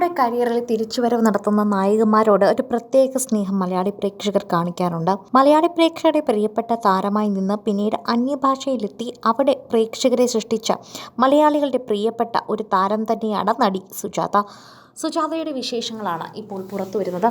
തങ്ങളുടെ കരിയറിൽ തിരിച്ചുവരവ് നടത്തുന്ന നായികമാരോട് ഒരു പ്രത്യേക സ്നേഹം മലയാളി പ്രേക്ഷകർ കാണിക്കാറുണ്ട്. മലയാളി പ്രേക്ഷകരുടെ പ്രിയപ്പെട്ട താരമായി നിന്ന് പിന്നീട് അന്യഭാഷയിലെത്തി അവിടെ പ്രേക്ഷകരെ സൃഷ്ടിച്ച മലയാളികളുടെ പ്രിയപ്പെട്ട ഒരു താരം തന്നെയാണ് നടി സുജാത. സുജാതയുടെ വിശേഷങ്ങളാണ് ഇപ്പോൾ പുറത്തു വരുന്നത്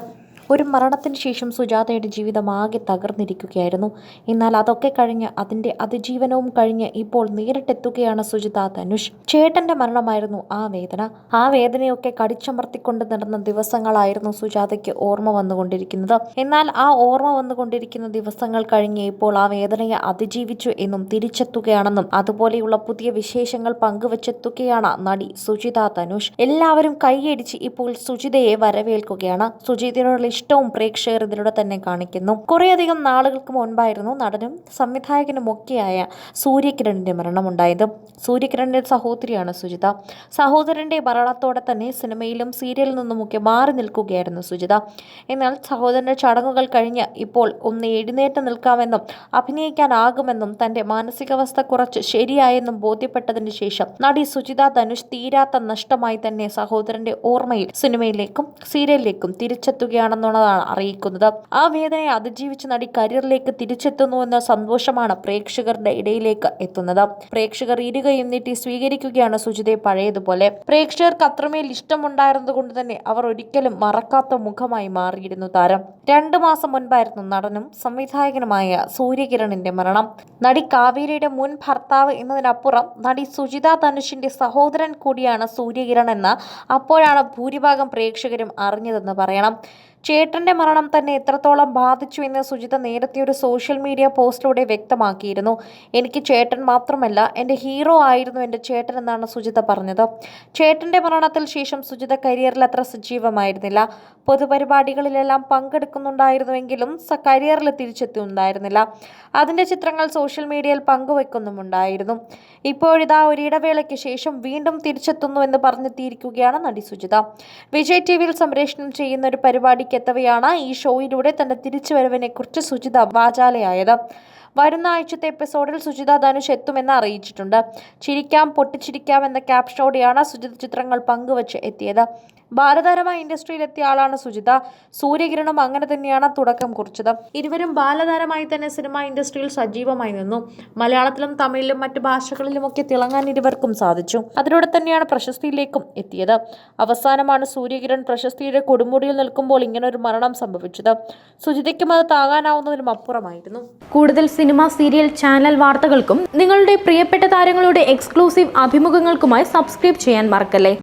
ഒരു മരണത്തിന് ശേഷം സുജാതയുടെ ജീവിതം ആകെ തകർന്നിരിക്കുകയായിരുന്നു. എന്നാൽ അതൊക്കെ കഴിഞ്ഞ് അതിന്റെ അതിജീവനവും കഴിഞ്ഞ് ഇപ്പോൾ നേരിട്ടെത്തുകയാണ് സുജിത ധനുഷ്. ചേട്ടന്റെ മരണമായിരുന്നു ആ വേദന. ആ വേദനയൊക്കെ കടിച്ചമർത്തിക്കൊണ്ട് നടന്ന ദിവസങ്ങളായിരുന്നു സുജാതയ്ക്ക് ഓർമ്മ വന്നുകൊണ്ടിരിക്കുന്നത്. എന്നാൽ ആ ഓർമ്മ വന്നുകൊണ്ടിരിക്കുന്ന ദിവസങ്ങൾ കഴിഞ്ഞ് ഇപ്പോൾ ആ വേദനയെ അതിജീവിച്ചു എന്നും തിരിച്ചെത്തുകയാണെന്നും അതുപോലെയുള്ള പുതിയ വിശേഷങ്ങൾ പങ്കുവച്ചെത്തുകയാണ് നടി സുജിത ധനുഷ്. എല്ലാവരും കൈയടിച്ച് ഇപ്പോൾ സുജിതയെ വരവേൽക്കുകയാണ്. സുജിതയോടുള്ള ഇഷ്ടവും പ്രേക്ഷകർ ഇതിലൂടെ തന്നെ കാണിക്കുന്നു. കുറേയധികം നാളുകൾക്ക് മുൻപായിരുന്നു നടനും സംവിധായകനും സംവിധായകനുമൊക്കെയായ സൂര്യകിരണിന്റെ മരണമുണ്ടായത്. സൂര്യകിരണിന്റെ സഹോദരിയാണ് സുജിത. സഹോദരന്റെ മരണത്തോടെ തന്നെ സിനിമയിലും സീരിയലിൽ നിന്നുമൊക്കെ മാറി നിൽക്കുകയായിരുന്നു സുജിത. എന്നാൽ സഹോദരന്റെ ചടങ്ങുകൾ കഴിഞ്ഞ് ഇപ്പോൾ ഒന്ന് എഴുന്നേറ്റ് നിൽക്കാമെന്നും അഭിനയിക്കാനാകുമെന്നും തന്റെ മാനസികാവസ്ഥ കുറച്ച് ശരിയായെന്നും ബോധ്യപ്പെട്ടതിന് ശേഷം നടി സുജിത ധനുഷ് തീരാത്ത നഷ്ടമായി തന്നെ സഹോദരന്റെ ഓർമ്മയിൽ സിനിമയിലേക്കും സീരിയലിലേക്കും തിരിച്ചെത്തുകയാണെന്നുള്ളതാണ് അറിയിക്കുന്നത്. ആ വേദനയെ അതിജീവിച്ച് നടി കരിയറിലേക്ക് തിരിച്ചെത്തുന്നു എന്ന സന്തോഷമാണ് പ്രേക്ഷകരുടെ ഇടയിലേക്ക് എത്തുന്നത്. പ്രേക്ഷകർ ഇരുകയും നീട്ടി സ്വീകരിക്കുകയാണ് സുജിതയെ പഴയതുപോലെ. പ്രേക്ഷകർക്ക് അത്രമേൽ ഇഷ്ടമുണ്ടായിരുന്നത് കൊണ്ട് തന്നെ അവർ ഒരിക്കലും മറക്കാത്ത മുഖമായി മാറിയിരുന്നു താരം. രണ്ടു മാസം മുൻപായിരുന്നു നടനും സംവിധായകനുമായ സൂര്യകിരണിന്റെ മരണം. നടി കാവേരിയുടെ മുൻ ഭർത്താവ് എന്നതിനപ്പുറം നടി സുജിത ധനുഷിന്റെ സഹോദരൻ കൂടിയാണ് സൂര്യകിരൺ എന്ന് അപ്പോഴാണ് ഭൂരിഭാഗം പ്രേക്ഷകരും അറിഞ്ഞതെന്ന് പറയണം. ചേട്ടന്റെ മരണം തന്നെ എത്രത്തോളം ബാധിച്ചു എന്ന് സുജിത നേരത്തെ ഒരു സോഷ്യൽ മീഡിയ പോസ്റ്റിലൂടെ വ്യക്തമാക്കിയിരുന്നു. എനിക്ക് ചേട്ടൻ മാത്രമല്ല എന്റെ ഹീറോ ആയിരുന്നു എന്റെ ചേട്ടൻ എന്നാണ് സുജിത പറഞ്ഞത്. ചേട്ടന്റെ മരണത്തിൽ ശേഷം സുജിത കരിയറിൽ അത്ര സജീവമായിരുന്നില്ല. പൊതുപരിപാടികളിലെല്ലാം പങ്കെടുക്കുന്നുണ്ടായിരുന്നുവെങ്കിലും കരിയറിൽ തിരിച്ചെത്തുന്നുണ്ടായിരുന്നില്ല അതിന്റെ ചിത്രങ്ങൾ സോഷ്യൽ മീഡിയയിൽ പങ്കുവെക്കുന്നുമുണ്ടായിരുന്നു. ഇപ്പോഴിതാ ഒരിടവേളയ്ക്ക് ശേഷം വീണ്ടും തിരിച്ചെത്തുന്നു എന്ന് പറഞ്ഞെത്തിയിരിക്കുകയാണ് നടി സുജിത. വിജയ് ടി വിയിൽ സംപ്രേഷണം ചെയ്യുന്ന ഒരു പരിപാടിക്ക് എത്തവെയാണ് ഈ ഷോയിലൂടെ തന്റെ തിരിച്ചുവരവിനെ കുറിച്ച് സുജിത വാചാലയായത്. വരുന്ന ആഴ്ചത്തെ എപ്പിസോഡിൽ സുജിത ധനുഷ് എത്തുമെന്ന് അറിയിച്ചിട്ടുണ്ട്. ചിരിക്കാം പൊട്ടിച്ചിരിക്കാം എന്ന ക്യാപ്ഷനോടെയാണ് സുജിത ചിത്രങ്ങൾ പങ്കുവച്ച് എത്തിയത്. ബാലതാരമായി ഇൻഡസ്ട്രിയിലെത്തിയ ആളാണ് സുജിത. സൂര്യകിരണം അങ്ങനെ തന്നെയാണ് തുടക്കം കുറിച്ചത്. ഇരുവരും ബാലതാരമായി തന്നെ സിനിമ ഇൻഡസ്ട്രിയിൽ സജീവമായി നിന്നു. മലയാളത്തിലും തമിഴിലും മറ്റ് ഭാഷകളിലുമൊക്കെ തിളങ്ങാൻ ഇരുവർക്കും സാധിച്ചു. അതിലൂടെ തന്നെയാണ് പ്രശസ്തിയിലേക്കും എത്തിയത്. അവസാനമാണ് സൂര്യകിരൺ പ്രശസ്തിയുടെ കൊടുമുടിയിൽ നിൽക്കുമ്പോൾ ഇങ്ങനൊരു മരണം സംഭവിച്ചത്. സുജിതയ്ക്കും അത് താങ്ങാനാവുന്നതിനും അപ്പുറമായിരുന്നു. കൂടുതൽ സിനിമ സീരിയൽ ചാനൽ വാർത്തകൾക്കും നിങ്ങളുടെ പ്രിയപ്പെട്ട താരങ്ങളുടെ എക്സ്ക്ലൂസീവ് അഭിമുഖങ്ങൾക്കുമായി സബ്സ്ക്രൈബ് ചെയ്യാൻ മറക്കല്ലേ?